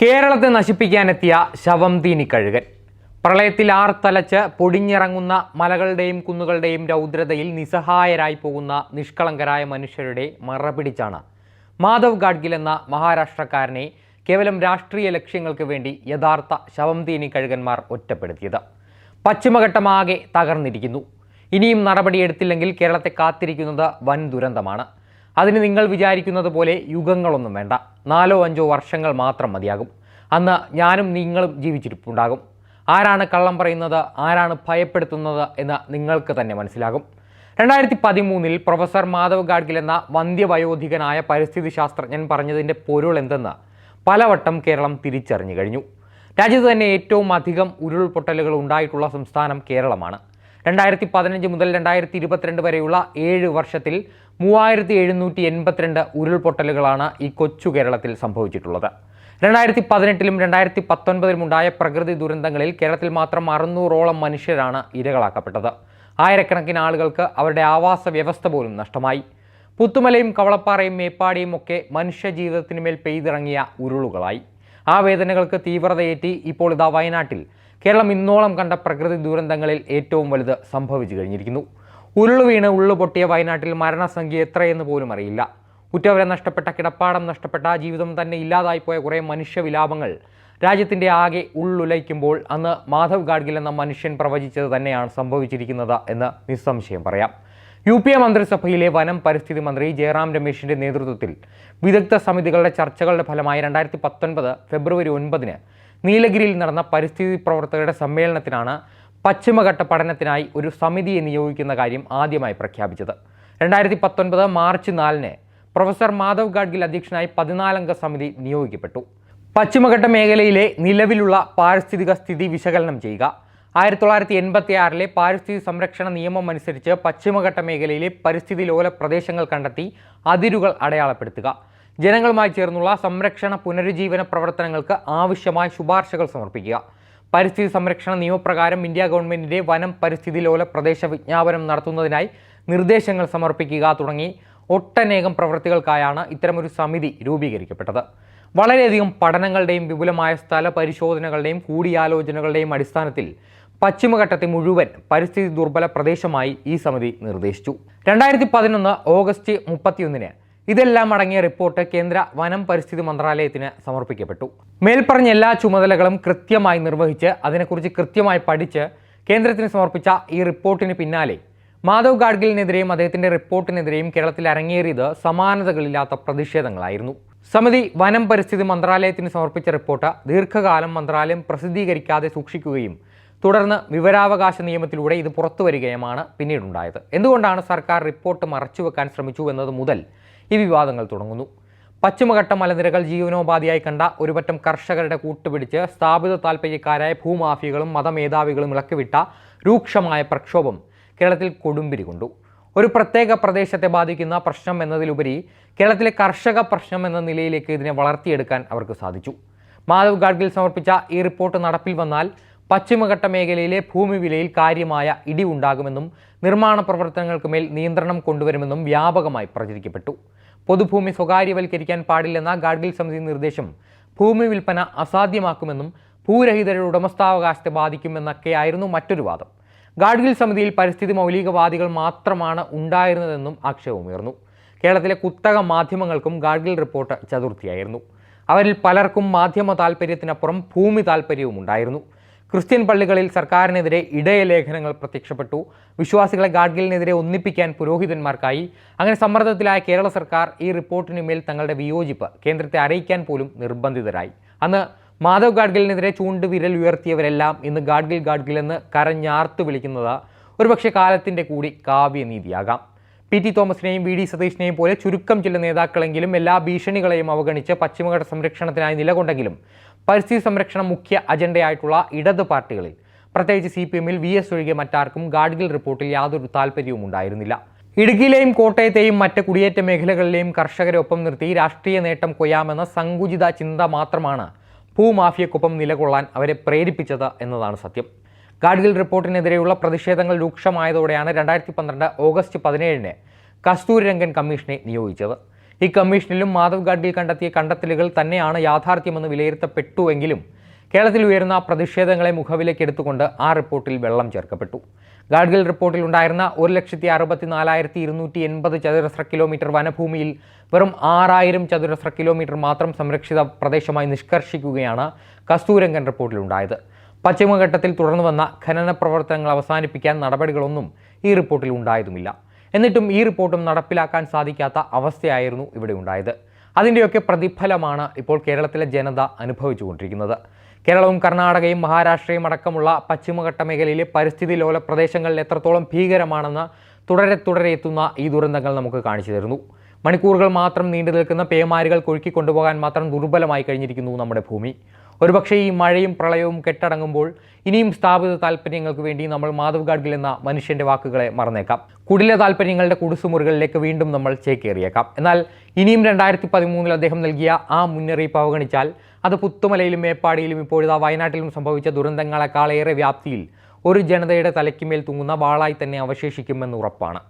കേരളത്തെ നശിപ്പിക്കാനെത്തിയ ശവം തീനി കഴുകൻ. പ്രളയത്തിൽ ആർത്തലച്ച് പൊടിഞ്ഞിറങ്ങുന്ന മലകളുടെയും കുന്നുകളുടെയും രൗദ്രതയിൽ നിസ്സഹായരായി പോകുന്ന നിഷ്കളങ്കരായ മനുഷ്യരുടെ മറപിടിച്ചാണ്. മാധവ് ഗാഡ്ഗിൽ എന്ന മഹാരാഷ്ട്രക്കാരനെ കേവലം രാഷ്ട്രീയ ലക്ഷ്യങ്ങൾക്ക് വേണ്ടി യഥാർത്ഥ ശവം തീനി കഴുകന്മാർ ഒറ്റപ്പെടുത്തിയത്. പശ്ചിമഘട്ടമാകെ തകർന്നിരിക്കുന്നു. ഇനിയും നടപടിയെടുത്തില്ലെങ്കിൽ കേരളത്തെ കാത്തിരിക്കുന്നത് വൻ ദുരന്തമാണ്. അതിന് നിങ്ങൾ വിചാരിക്കുന്നത് പോലെ യുഗങ്ങളൊന്നും വേണ്ട. നാലോ അഞ്ചോ വർഷങ്ങൾ മാത്രം മതിയാകും. അന്ന് ഞാനും നിങ്ങളും ജീവിച്ചിരിപ്പുണ്ടാകും. ആരാണ് കള്ളം പറയുന്നത് ആരാണ് ഭയപ്പെടുത്തുന്നത് എന്ന് നിങ്ങൾക്ക് തന്നെ മനസ്സിലാകും. രണ്ടായിരത്തി പതിമൂന്നിൽ പ്രൊഫസർ മാധവ് ഗാഡ്ഗിൽ എന്ന വന്ധ്യവയോധികനായ പരിസ്ഥിതി ശാസ്ത്രജ്ഞൻ പറഞ്ഞതിന്റെ പൊരുൾ എന്തെന്ന് പലവട്ടം കേരളം തിരിച്ചറിഞ്ഞു കഴിഞ്ഞു. രാജ്യത്ത് തന്നെ ഏറ്റവും അധികം ഉരുൾപൊട്ടലുകൾ ഉണ്ടായിട്ടുള്ള സംസ്ഥാനം കേരളമാണ്. രണ്ടായിരത്തി പതിനഞ്ച് മുതൽ രണ്ടായിരത്തി ഇരുപത്തിരണ്ട് വരെയുള്ള ഏഴ് വർഷത്തിൽ മൂവായിരത്തി എഴുന്നൂറ്റി എൺപത്തിരണ്ട് ഉരുൾപൊട്ടലുകളാണ് ഈ കൊച്ചു കേരളത്തിൽ സംഭവിച്ചിട്ടുള്ളത്. രണ്ടായിരത്തി പതിനെട്ടിലും രണ്ടായിരത്തി പത്തൊൻപതിലും ഉണ്ടായ പ്രകൃതി ദുരന്തങ്ങളിൽ കേരളത്തിൽ മാത്രം അറുന്നൂറോളം മനുഷ്യരാണ് ഇരകളാക്കപ്പെട്ടത്. ആയിരക്കണക്കിന് ആളുകൾക്ക് അവരുടെ ആവാസ വ്യവസ്ഥ പോലും നഷ്ടമായി. പുത്തുമലയും കവളപ്പാറയും മേപ്പാടിയും ഒക്കെ മനുഷ്യജീവിതത്തിന് മേൽ പെയ്തിറങ്ങിയ ഉരുളുകളായി. ആ വേദനകൾക്ക് തീവ്രതയേറ്റി ഇപ്പോൾ ഇതാ വയനാട്ടിൽ. കേരളം ഇന്നോളം കണ്ട പ്രകൃതി ദുരന്തങ്ങളിൽ ഏറ്റവും വലുത് സംഭവിച്ചു കഴിഞ്ഞിരിക്കുന്നു. ഉരുളു വീണ് ഉള്ളു പൊട്ടിയ വയനാട്ടിൽ മരണസംഖ്യ എത്രയെന്ന് പോലും അറിയില്ല. ഉറ്റവരെ നഷ്ടപ്പെട്ട കിടപ്പാടം നഷ്ടപ്പെട്ട ജീവിതം തന്നെ ഇല്ലാതായിപ്പോയ കുറേ മനുഷ്യവിലാപങ്ങൾ രാജ്യത്തിന്റെ ആകെ ഉള്ളുലയ്ക്കുമ്പോൾ അന്ന് മാധവ് ഗാഡ്ഗിൽ എന്ന മനുഷ്യൻ പ്രവചിച്ചത് തന്നെയാണ് സംഭവിച്ചിരിക്കുന്നത് എന്ന് നിസ്സംശയം പറയാം. യു പി എ മന്ത്രിസഭയിലെ വനം പരിസ്ഥിതി മന്ത്രി ജയറാം രമേശിന്റെ നേതൃത്വത്തിൽ വിദഗ്ധ സമിതികളുടെ ചർച്ചകളുടെ ഫലമായി രണ്ടായിരത്തി പത്തൊൻപത് ഫെബ്രുവരി ഒൻപതിന് നീലഗിരിയിൽ നടന്ന പരിസ്ഥിതി പ്രവർത്തകരുടെ സമ്മേളനത്തിനാണ് പശ്ചിമഘട്ട പഠനത്തിനായി ഒരു സമിതിയെ നിയോഗിക്കുന്ന കാര്യം ആദ്യമായി പ്രഖ്യാപിച്ചത്. രണ്ടായിരത്തി പത്തൊൻപത് മാർച്ച് നാലിന് പ്രൊഫസർ മാധവ് ഗാഡ്ഗിൽ അധ്യക്ഷനായി പതിനാലംഗ സമിതി നിയോഗിക്കപ്പെട്ടു. പശ്ചിമഘട്ട മേഖലയിലെ നിലവിലുള്ള പാരിസ്ഥിതിക സ്ഥിതി വിശകലനം ചെയ്യുക. ആയിരത്തി തൊള്ളായിരത്തി എൺപത്തി ആറിലെ പാരിസ്ഥിതി സംരക്ഷണ നിയമം അനുസരിച്ച് പശ്ചിമഘട്ട മേഖലയിലെ പരിസ്ഥിതി ലോല പ്രദേശങ്ങൾ കണ്ടെത്തി അതിരുകൾ അടയാളപ്പെടുത്തുക. ജനങ്ങളുമായി ചേർന്നുള്ള സംരക്ഷണ പുനരുജ്ജീവന പ്രവർത്തനങ്ങൾക്ക് ആവശ്യമായ ശുപാർശകൾ സമർപ്പിക്കുക. പരിസ്ഥിതി സംരക്ഷണ നിയമപ്രകാരം ഇന്ത്യ ഗവൺമെന്റിന്റെ വനം പരിസ്ഥിതി ലോല പ്രദേശ വിജ്ഞാപനം നടത്തുന്നതിനായി നിർദ്ദേശങ്ങൾ സമർപ്പിക്കുക തുടങ്ങി ഒട്ടനേകം പ്രവൃത്തികൾക്കായാണ് ഇത്തരമൊരു സമിതി രൂപീകരിക്കപ്പെട്ടത്. വളരെയധികം പഠനങ്ങളുടെയും വിപുലമായ സ്ഥല പരിശോധനകളുടെയും കൂടിയാലോചനകളുടെയും അടിസ്ഥാനത്തിൽ പശ്ചിമഘട്ടത്തെ മുഴുവൻ പരിസ്ഥിതി ദുർബല പ്രദേശമായി ഈ സമിതി നിർദ്ദേശിച്ചു. രണ്ടായിരത്തി പതിനൊന്ന് ഓഗസ്റ്റ് മുപ്പത്തിയൊന്നിന് ഇതെല്ലാം അടങ്ങിയ റിപ്പോർട്ട് കേന്ദ്ര വനം പരിസ്ഥിതി മന്ത്രാലയത്തിന് സമർപ്പിക്കപ്പെട്ടു. മേൽപ്പറഞ്ഞ എല്ലാ ചുമതലകളും കൃത്യമായി നിർവഹിച്ച് അതിനെക്കുറിച്ച് കൃത്യമായി പഠിച്ച് കേന്ദ്രത്തിന് സമർപ്പിച്ച ഈ റിപ്പോർട്ടിന് പിന്നാലെ മാധവ് ഗാഡ്ഗിലിനെതിരെയും അദ്ദേഹത്തിന്റെ റിപ്പോർട്ടിനെതിരെയും കേരളത്തിൽ അരങ്ങേറിയത് സമാനതകളില്ലാത്ത പ്രതിഷേധങ്ങളായിരുന്നു. സമിതി വനം പരിസ്ഥിതി മന്ത്രാലയത്തിന് സമർപ്പിച്ച റിപ്പോർട്ട് ദീർഘകാലം മന്ത്രാലയം പ്രസിദ്ധീകരിക്കാതെ സൂക്ഷിക്കുകയും തുടർന്ന് വിവരാവകാശ നിയമത്തിലൂടെ ഇത് പുറത്തുവരികയുമാണ് പിന്നീടുണ്ടായത്. എന്തുകൊണ്ടാണ് സർക്കാർ റിപ്പോർട്ട് മറച്ചുവെക്കാൻ ശ്രമിച്ചു എന്നത് മുതൽ ഈ വിവാദങ്ങൾ തുടങ്ങുന്നു. പശ്ചിമഘട്ട മലനിരകൾ ജീവനോപാധിയായി കണ്ട ഒരുപറ്റം കർഷകരുടെ കൂട്ടുപിടിച്ച് സ്ഥാപിത താൽപ്പര്യക്കാരായ ഭൂമാഫിയകളും മതമേധാവികളും ഇളക്കിവിട്ട രൂക്ഷമായ പ്രക്ഷോഭം കേരളത്തിൽ കൊടുമ്പിരി കൊണ്ടു. ഒരു പ്രത്യേക പ്രദേശത്തെ ബാധിക്കുന്ന പ്രശ്നം എന്നതിലുപരി കേരളത്തിലെ കർഷക പ്രശ്നം എന്ന നിലയിലേക്ക് ഇതിനെ വളർത്തിയെടുക്കാൻ അവർക്ക് സാധിച്ചു. മാധവ് ഗാഡ്ഗിൽ സമർപ്പിച്ച ഈ റിപ്പോർട്ട് നടപ്പിൽ വന്നാൽ പശ്ചിമഘട്ട മേഖലയിലെ ഭൂമി വിലയിൽ കാര്യമായ ഇടിവുണ്ടാകുമെന്നും നിർമ്മാണ പ്രവർത്തനങ്ങൾക്ക് മേൽ നിയന്ത്രണം കൊണ്ടുവരുമെന്നും വ്യാപകമായി പ്രചരിക്കപ്പെട്ടു. പൊതുഭൂമി സ്വകാര്യവൽക്കരിക്കാൻ പാടില്ലെന്ന ഗാഡ്ഗിൽ സമിതി നിർദ്ദേശം ഭൂമി വിൽപ്പന അസാധ്യമാക്കുമെന്നും ഭൂരഹിതരുടെ ഉടമസ്ഥാവകാശത്തെ ബാധിക്കുമെന്നൊക്കെയായിരുന്നു മറ്റൊരു വാദം. ഗാഡ്ഗിൽ സമിതിയിൽ പരിസ്ഥിതി മൗലികവാദികൾ മാത്രമാണ് ഉണ്ടായിരുന്നതെന്നും ആക്ഷേപമുയർന്നു കേരളത്തിലെ കുത്തക മാധ്യമങ്ങൾക്കും ഗാഡ്ഗിൽ റിപ്പോർട്ട് ചതുർത്ഥിയായിരുന്നു. അവരിൽ പലർക്കും മാധ്യമ താൽപ്പര്യത്തിനപ്പുറം ഭൂമി താൽപ്പര്യവും ഉണ്ടായിരുന്നു ക്രിസ്ത്യൻ പള്ളികളിൽ സർക്കാരിനെതിരെ ഇടയ ലേഖനങ്ങൾ പ്രത്യക്ഷപ്പെട്ടു. വിശ്വാസികളെ ഗാഡ്ഗിലിനെതിരെ ഒന്നിപ്പിക്കാൻ പുരോഹിതന്മാർക്കായി. അങ്ങനെ സമ്മർദ്ദത്തിലായ കേരള സർക്കാർ ഈ റിപ്പോർട്ടിന് മേൽ തങ്ങളുടെ വിയോജിപ്പ് കേന്ദ്രത്തെ അറിയിക്കാൻ പോലും നിർബന്ധിതരായി. അന്ന് മാധവ് ഗാഡ്ഗിലിനെതിരെ ചൂണ്ട് വിരൽ ഉയർത്തിയവരെല്ലാം ഇന്ന് ഗാഡ്ഗിൽ ഗാഡ്ഗിൽ എന്ന് കരഞ്ഞാർത്ത് വിളിക്കുന്നത് ഒരുപക്ഷെ കാലത്തിന്റെ കൂടി കാവ്യനീതിയാകാം. പി ടി തോമസിനെയും വി ഡി സതീഷിനെയും പോലെ ചുരുക്കം ചില നേതാക്കളെങ്കിലും എല്ലാ ഭീഷണികളെയും അവഗണിച്ച് പശ്ചിമഘട്ട സംരക്ഷണത്തിനായി നിലകൊണ്ടെങ്കിലും പരിസ്ഥിതി സംരക്ഷണം മുഖ്യ അജണ്ടയായിട്ടുള്ള ഇടത് പാർട്ടികളിൽ. പ്രത്യേകിച്ച് സി പി എമ്മിൽ വി എസ് ഒഴികെ മറ്റാർക്കും ഗാഡ്ഗിൽ റിപ്പോർട്ടിൽ യാതൊരു താല്പര്യവും ഉണ്ടായിരുന്നില്ല. ഇടുക്കിയിലെയും കോട്ടയത്തെയും മറ്റ് കുടിയേറ്റ മേഖലകളിലെയും കർഷകരെ ഒപ്പം നിർത്തി രാഷ്ട്രീയ നേട്ടം കൊയ്യാമെന്ന സങ്കുചിത ചിന്ത മാത്രമാണ് ഭൂമാഫിയക്കൊപ്പം നിലകൊള്ളാൻ അവരെ പ്രേരിപ്പിച്ചത് എന്നതാണ് സത്യം. ഗാഡ്ഗിൽ റിപ്പോർട്ടിനെതിരെയുള്ള പ്രതിഷേധങ്ങൾ രൂക്ഷമായതോടെയാണ് രണ്ടായിരത്തി പന്ത്രണ്ട് ഓഗസ്റ്റ് പതിനേഴിന് കസ്തൂരി രംഗൻ കമ്മീഷനെ നിയോഗിച്ചത്. ഈ കമ്മീഷനിലും മാധവ് ഗാഡ്ഗിൽ കണ്ടെത്തിയ കണ്ടെത്തലുകൾ തന്നെയാണ് യാഥാർത്ഥ്യമെന്ന് വിലയിരുത്തപ്പെട്ടുവെങ്കിലും കേരളത്തിൽ ഉയരുന്ന പ്രതിഷേധങ്ങളെ മുഖവിലേക്ക് എടുത്തുകൊണ്ട് ആ റിപ്പോർട്ടിൽ വെള്ളം ചേർക്കപ്പെട്ടു. ഗാഡ്ഗിൽ റിപ്പോർട്ടിൽ ഉണ്ടായിരുന്ന ഒരു ലക്ഷത്തി അറുപത്തി നാലായിരത്തി ഇരുന്നൂറ്റി എൺപത് ചതുരശ്ര കിലോമീറ്റർ വനഭൂമിയിൽ വെറും ആറായിരം ചതുരശ്ര കിലോമീറ്റർ മാത്രം സംരക്ഷിത പ്രദേശമായി നിഷ്കർഷിക്കുകയാണ് കസ്തൂരംഗൻ റിപ്പോർട്ടിലുണ്ടായത്. പശ്ചിമഘട്ടത്തിൽ തുടർന്നു വന്ന ഖനന പ്രവർത്തനങ്ങൾ അവസാനിപ്പിക്കാൻ നടപടികളൊന്നും ഈ റിപ്പോർട്ടിൽ ഉണ്ടായതുമില്ല. എന്നിട്ടും ഈ റിപ്പോർട്ടും നടപ്പിലാക്കാൻ സാധിക്കാത്ത അവസ്ഥയായിരുന്നു ഇവിടെ ഉണ്ടായത്. അതിന്റെയൊക്കെ പ്രതിഫലമാണ് ഇപ്പോൾ കേരളത്തിലെ ജനത അനുഭവിച്ചുകൊണ്ടിരിക്കുന്നത്. കേരളവും കർണാടകയും മഹാരാഷ്ട്രയും അടക്കമുള്ള പശ്ചിമഘട്ട മേഖലയിലെ പരിസ്ഥിതി ലോല പ്രദേശങ്ങളിൽ എത്രത്തോളം ഭീകരമാണെന്ന് തുടരെ തുടരെ എത്തുന്ന ഈ ദുരന്തങ്ങൾ നമുക്ക് കാണിച്ചു തരുന്നു. മണിക്കൂറുകൾ മാത്രം നീണ്ടു നിൽക്കുന്ന പേമാരികൾ കൊഴുക്കി കൊണ്ടുപോകാൻ മാത്രം ദുർബലമായി കഴിഞ്ഞിരിക്കുന്നു നമ്മുടെ ഭൂമി. ഒരുപക്ഷേ ഈ മഴയും പ്രളയവും കെട്ടടങ്ങുമ്പോൾ ഇനിയും സ്ഥാപിത താല്പര്യങ്ങൾക്ക് വേണ്ടി നമ്മൾ മാധവ് ഗാഡ്ഗിൽ എന്ന മനുഷ്യന്റെ വാക്കുകളെ മറന്നേക്കാം. കുടില താല്പര്യങ്ങളുടെ കുടുസുമുറികളിലേക്ക് വീണ്ടും നമ്മൾ ചേക്കേറിയേക്കാം. എന്നാൽ ഇനിയും രണ്ടായിരത്തി പതിമൂന്നിൽ അദ്ദേഹം നൽകിയ ആ മുന്നറിയിപ്പ് അവഗണിച്ചാൽ അത് പുത്തുമലയിലും മേപ്പാടിയിലും ഇപ്പോഴിതാ വയനാട്ടിലും സംഭവിച്ച ദുരന്തങ്ങളെക്കാളേറെ വ്യാപ്തിയിൽ ഒരു ജനതയുടെ തലയ്ക്കുമേൽ തൂങ്ങുന്ന വാളായി തന്നെ അവശേഷിക്കുമെന്ന് ഉറപ്പാണ്.